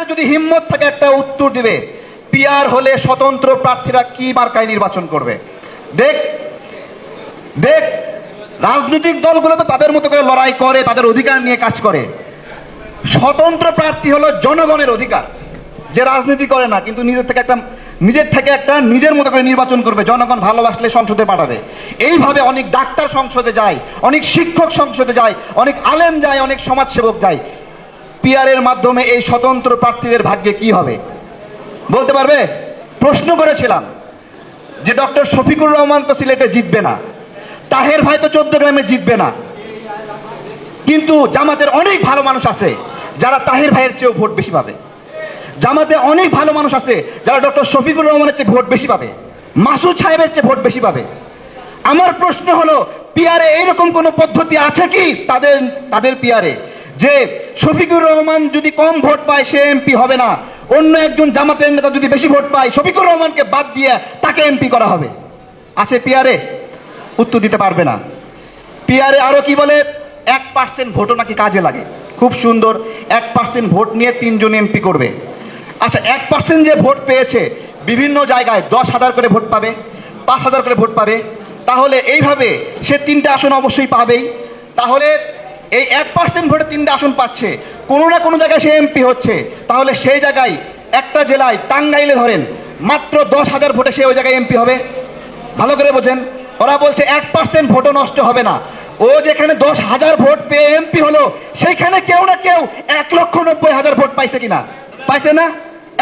পিয়ারের যদি হিম্মত থাকে একটা উত্তর দিবে পিয়ার হলে স্বতন্ত্র প্রার্থীরা কি মার্কায় নির্বাচন করবে? দেখ দেখ, রাজনৈতিক দলগুলো তো তাদের মতো করে লড়াই করে, তাদের অধিকার নিয়ে কাজ করে। স্বতন্ত্র প্রার্থী হলো জনগণের অধিকার, যে রাজনীতি করে না, কিন্তু নিজের থেকে একটা, নিজের থেকে একটা নিজের মতো করে নির্বাচন করবে, জনগণ ভালোবাসলে সংসদে পাঠাবে। এইভাবে অনেক ডাক্তার সংসদে যায়, অনেক শিক্ষক সংসদে যায়, অনেক আলেম যায়, অনেক সমাজসেবক যায়। পিয়ারের মাধ্যমে এই স্বতন্ত্র প্রার্থীদের ভাগ্যে কি হবে? বলতে পারবে? প্রশ্ন করেছিলাম যে ডক্টর শফিকুর রহমান তো সিলেটে জিতবে না, তাহের ভাই তো চোদ্দ গ্রামে জিতবে না। কিন্তু জামাতের অনেক ভালো মানুষ আছে যারা তাহের ভাইয়ের চেয়েও ভোট বেশি পাবে। জামাতে অনেক ভালো মানুষ আছে যারা ডক্টর শফিকুর রহমানের চেয়ে ভোট বেশি পাবে। মাসুদ সাহেবের চেয়ে ভোট বেশি পাবে। আমার প্রশ্ন হলো পিয়ারে এইরকম কোন পদ্ধতি আছে কি তাদের তাদের পিয়ারে যে শফিকুর রহমান যদি কম ভোট পায়, সে এমপি হবে না। অন্য একজন জামাতের নেতা যদি বেশি ভোট পায়, শফিকুর রহমানকে বাদ দিয়ে তাকে এমপি করা হবে। আছে পিয়ারে উত্তর দিতে পারবে না। পিয়ারে আরও কি বলে? এক পার্সেন্ট ভোটও নাকি কাজে লাগে। খুব সুন্দর, এক পার্সেন্ট ভোট নিয়ে তিনজন এমপি করবে। আচ্ছা এক পার্সেন্ট যে ভোট পেয়েছে, বিভিন্ন জায়গায় দশ হাজার করে ভোট পাবে, পাঁচ হাজার করে ভোট পাবে। তাহলে এইভাবে সে তিনটা আসন অবশ্যই পাবেই। তাহলে এই এক পার্সেন্ট ভোটে তিনটা আসন পাচ্ছে। কোনো না কোনো জায়গায় সে এমপি হচ্ছে। তাহলে সেই জায়গায় একটা জেলায় টাঙ্গাইলে ধরেন, মাত্র দশ হাজার ভোটে সে ওই জায়গায় এমপি হবে। ভালো করে বোঝেন। ওরা বলছে এক পার্সেন্ট ভোটও নষ্ট হবে না। ও যেখানে দশ হাজার ভোট পেয়ে এমপি হলো সেইখানে কেউ না কেউ এক লক্ষ নব্বই হাজার ভোট পাইছে কিনা? পাইছে না?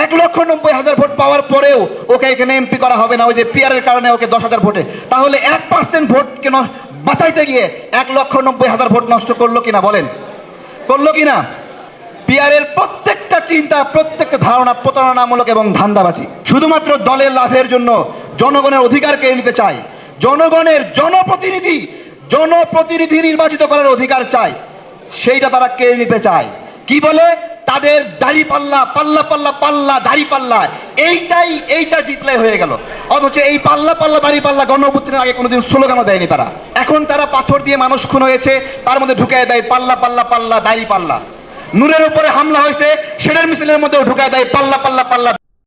এক লক্ষ নব্বই হাজার ভোট পাওয়ার পরেও ওকে এখানে এমপি করা হবে না। ওই যে পিয়ারের কারণে ওকে দশ হাজার ভোটে। তাহলে এক পার্সেন্ট ভোট কেন বাঁচাইতে গিয়ে এক লক্ষ নব্বই হাজার ভোট নষ্ট করল কিনা বলেন? করল কিনা? পিয়ারের প্রত্যেকটা চিন্তা, প্রত্যেকটা ধারণা প্রতারণামূলক এবং ধান্দাবাজি। শুধুমাত্র দলের লাভের জন্য জনগণের অধিকার কেড়ে নিতে চায় জনগণের জনপ্রতিনিধি জনপ্রতিনিধি নির্বাচিত করার অধিকার চায় সেইটা তারা কেড়ে নিতে চায়? কি বলে? তাদের দাড়ি পাল্লা পাল্লা পাল্লা পাল্লা, দাড়ি পাল্লা, এইটাই, এইটা জিতলাই হয়ে গেল। অথচ এই পাল্লা পাল্লা, দাড়ি পাল্লা গণঅভ্যুত্থানের আগে কোনোদিন স্লোগানও দেয়নি তারা। এখন তারা পাথর দিয়ে মানুষ খুন হয়েছে, তার মধ্যে ঢুকায় দেয় পাল্লা পাল্লা পাল্লা, দাড়ি পাল্লা। নূরের উপরে হামলা হয়েছে সেটার মিছিলের মধ্যেও ঢুকায় দেয় পাল্লা পাল্লা পাল্লা